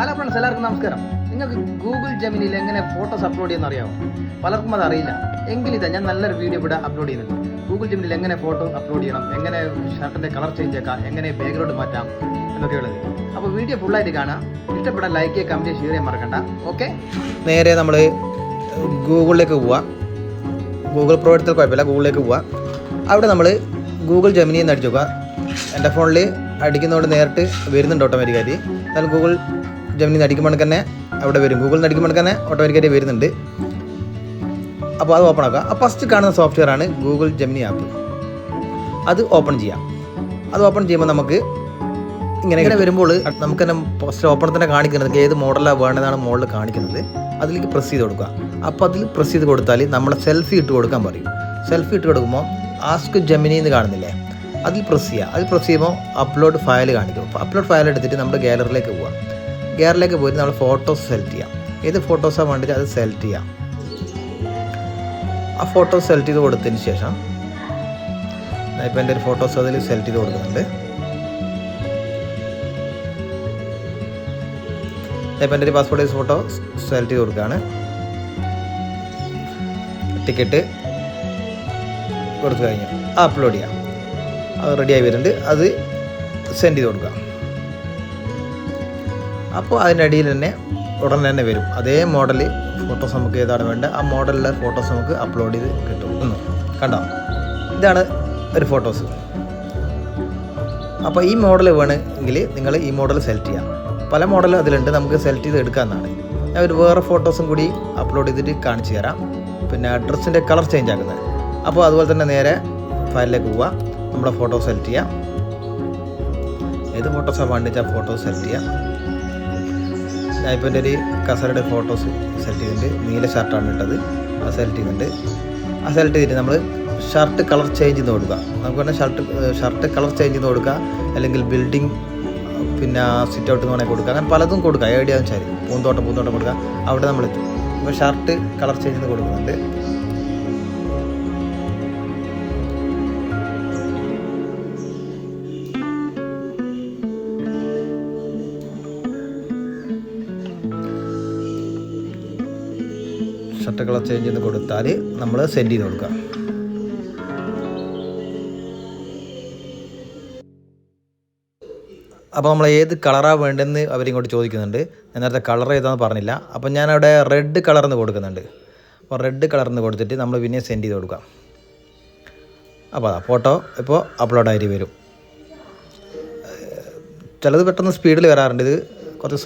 Hello friends എല്ലാവർക്കും നമസ്കാരം. നിങ്ങൾക്ക് ഗൂഗിൾ ജമിനിയിൽ എങ്ങനെ ഫോട്ടോസ് അപ്ലോഡ് ചെയ്യുന്ന അറിയാമോ പലർക്കും അത് അറിയില്ല. ഇതാ ഞാൻ നല്ലൊരു വീഡിയോ ഇവിടെ അപ്ലോഡ് ചെയ്യുന്നുണ്ട്. ഗൂഗിൾ ജമിനിൽ എങ്ങനെ ഫോട്ടോ അപ്ലോഡ് ചെയ്യണം എങ്ങനെ ഷർട്ടിന്റെ കളർ ചേഞ്ച് ആക്കാം എങ്ങനെ ബാക്ക്ഗ്രൗണ്ട് മാറ്റാം എന്നൊക്കെ ഉള്ളത് അപ്പോൾ വീഡിയോ ഫുള്ളായിട്ട് കാണാം. ഇഷ്ടപ്പെടാൻ ലൈക്ക് ചെയ്യുക കമന്റ് ഷെയർ ചെയ്യാൻ മറക്കണ്ട. ഓക്കെ നേരെ നമ്മൾ ഗൂഗിളിലേക്ക് പോവാം. ഗൂഗിൾ പ്രോ എടുത്താൽ കുഴപ്പമില്ല ഗൂഗിളിലേക്ക് പോവാം. അവിടെ നമ്മൾ ഗൂഗിൾ ജമിനി എന്ന് അടിച്ചു നോക്കുക. എന്റെ ഫോണിൽ അടിക്കുന്നതുകൊണ്ട് നേരിട്ട് വരുന്നുണ്ട് ഓട്ടോമാറ്റിക്കായിട്ട് എന്നാൽ ഗൂഗിൾ ജമിനി അടിക്കുമ്പോൾ തന്നെ അവിടെ വരും. ഗൂഗിൾ അടിക്കുമ്പോൾ തന്നെ ഓട്ടോമാറ്റിക്കായിട്ട് വരുന്നുണ്ട്. അപ്പോൾ അത് ഓപ്പൺ ആക്കുക ആ ഫസ്റ്റ് കാണുന്ന സോഫ്റ്റ്വെയർ ആണ് ഗൂഗിൾ ജമിനി ആപ്പ് അത് ഓപ്പൺ ചെയ്യാം. അത് ഓപ്പൺ ചെയ്യുമ്പോൾ നമുക്ക് ഇങ്ങനെ ഇങ്ങനെ വരുമ്പോൾ നമുക്ക് തന്നെ ഫസ്റ്റ് ഓപ്പൺ തന്നെ കാണിക്കുന്നത് ഏത് മോഡലാണ് വേണ്ടതാണ് മോഡൽ കാണിക്കുന്നത്. അതിലേക്ക് പ്രസ് ചെയ്ത് കൊടുക്കുക. അപ്പോൾ അതിൽ പ്രസ് ചെയ്ത് കൊടുത്താൽ നമ്മളെ സെൽഫി ഇട്ട് കൊടുക്കാൻ പറയും. സെൽഫി ഇട്ട് കൊടുക്കുമ്പോൾ ആസ്ക് ജമിനി എന്ന് കാണുന്നില്ലേ? അതിൽ പ്രസ് ചെയ്യുക. അതിൽ പ്രസ് ചെയ്യുമ്പോൾ അപ്ലോഡ് ഫയൽ കാണിക്കും. അപ്പോൾ അപ്ലോഡ് ഫയൽ എടുത്തിട്ട് നമ്മുടെ ഗാലറിയിലേക്ക് പോവാം ഗാലറിയിലേക്ക് പോയിട്ട് നമ്മൾ ഫോട്ടോസ് സെലക്ട് ചെയ്യാം. ഏത് ഫോട്ടോസാണ് വേണ്ടത് അത് സെലക്ട് ചെയ്യാം. ആ ഫോട്ടോ സെലക്ട് ചെയ്ത് കൊടുത്തതിന് ശേഷം ഇപ്പം എന്റെ ഒരു ഫോട്ടോസ് അതിൽ സെലക്ട് ചെയ്ത് കൊടുക്കുന്നുണ്ട്. ഇപ്പം എന്റെ ഒരു പാസ്പോർട്ട് സൈസ് ഫോട്ടോ സെലക്ട് ചെയ്ത് കൊടുക്കുകയാണ്. ടിക്കറ്റ് കൊടുത്തു കഴിഞ്ഞു. അപ്ലോഡ് ചെയ്യാം. അത് റെഡിയായി വരുന്നുണ്ട്. അത് സെൻഡ് ചെയ്ത് കൊടുക്കാം. അപ്പോൾ അതിന്റെ അടിയിൽ തന്നെ ഉടൻ തന്നെ വരും. അതേ മോഡൽ ഫോട്ടോസ് നമുക്ക് ഏതാണ് വേണ്ടത്? ആ മോഡലിലെ ഫോട്ടോസ് നമുക്ക് അപ്ലോഡ് ചെയ്ത് കിട്ടും. കണ്ടോ? ഇതാണ് ഒരു ഫോട്ടോസ് അപ്പോൾ ഈ മോഡൽ വേണമെങ്കിൽ നിങ്ങൾ ഈ മോഡൽ സെലക്ട് ചെയ്യാം. പല മോഡലും അതിലുണ്ട്. നമുക്ക് സെലക്ട് ചെയ്ത് എടുക്കാമെന്നാണ് ഞാൻ ഒരു വേറെ ഫോട്ടോസും കൂടി അപ്ലോഡ് ചെയ്തിട്ട് കാണിച്ചു തരാം. പിന്നെ ഡ്രസ്സിന്റെ കളർ ചേഞ്ച് ആക്കുന്നത്. അപ്പോൾ അതുപോലെ തന്നെ നേരെ ഫയലിലേക്ക് പോവുക നമ്മുടെ ഫോട്ടോ സെലക്ട് ചെയ്യാം. ഏത് ഫോട്ടോസാണ് വേണ്ടത് ആ ഫോട്ടോ സെലക്ട് ചെയ്യാം. ഞാൻ ഒരു കസരയുടെ ഫോട്ടോസ് സെലക്ട് ചെയ്തിട്ടുണ്ട്. നീല ഷർട്ടാണ് ഇട്ടത്. അത് സെലക്ട് ചെയ്തിട്ടുണ്ട് ആ സെലക്ട് ചെയ്തിട്ട് നമ്മൾ ഷർട്ട് കളർ ചേഞ്ച് ചെയ്ത് കൊടുക്കുക. നമുക്ക് വേണമെങ്കിൽ ഷർട്ട് ഷർട്ട് കളർ ചേഞ്ച് ചെയ്ത് കൊടുക്കുക. അല്ലെങ്കിൽ ബിൽഡിംഗ് പിന്നെ സിറ്റ് ഔട്ട് വേണമെങ്കിൽ കൊടുക്കുക. അങ്ങനെ പലതും കൊടുക്കുക. ഐഡിയ വെച്ചാൽ പൂന്തോട്ടം പൂന്തോട്ടം കൊടുക്കുക. അവിടെ നമ്മൾ എത്തും ഇപ്പോൾ ഷർട്ട് കളർ ചേഞ്ച് ചെയ്ത് കൊടുക്കുന്നുണ്ട്. ഷർട്ട് കളർ ചേഞ്ച് ചെയ്ത് കൊടുത്താൽ നമ്മൾ സെൻഡ് ചെയ്ത് കൊടുക്കാം അപ്പോൾ നമ്മൾ ഏത് കളറാണ് വേണ്ടതെന്ന് അവരിങ്ങോട്ട് ചോദിക്കുന്നുണ്ട്. ഞാൻ നേരത്തെ കളർ ഏതാണെന്ന് പറഞ്ഞില്ല. അപ്പോൾ ഞാനവിടെ റെഡ് കളർന്ന് കൊടുക്കുന്നുണ്ട്. അപ്പോൾ റെഡ് കളർന്ന് കൊടുത്തിട്ട് നമ്മൾ പിന്നെ സെൻഡ് ചെയ്ത് കൊടുക്കാം അപ്പോൾ അതാ ഫോട്ടോ ഇപ്പോൾ അപ്ലോഡ് ആയിട്ട് വരും. ചിലത് പെട്ടെന്ന് സ്പീഡിൽ വരാറുണ്ട് ഇത്. കുറച്ച്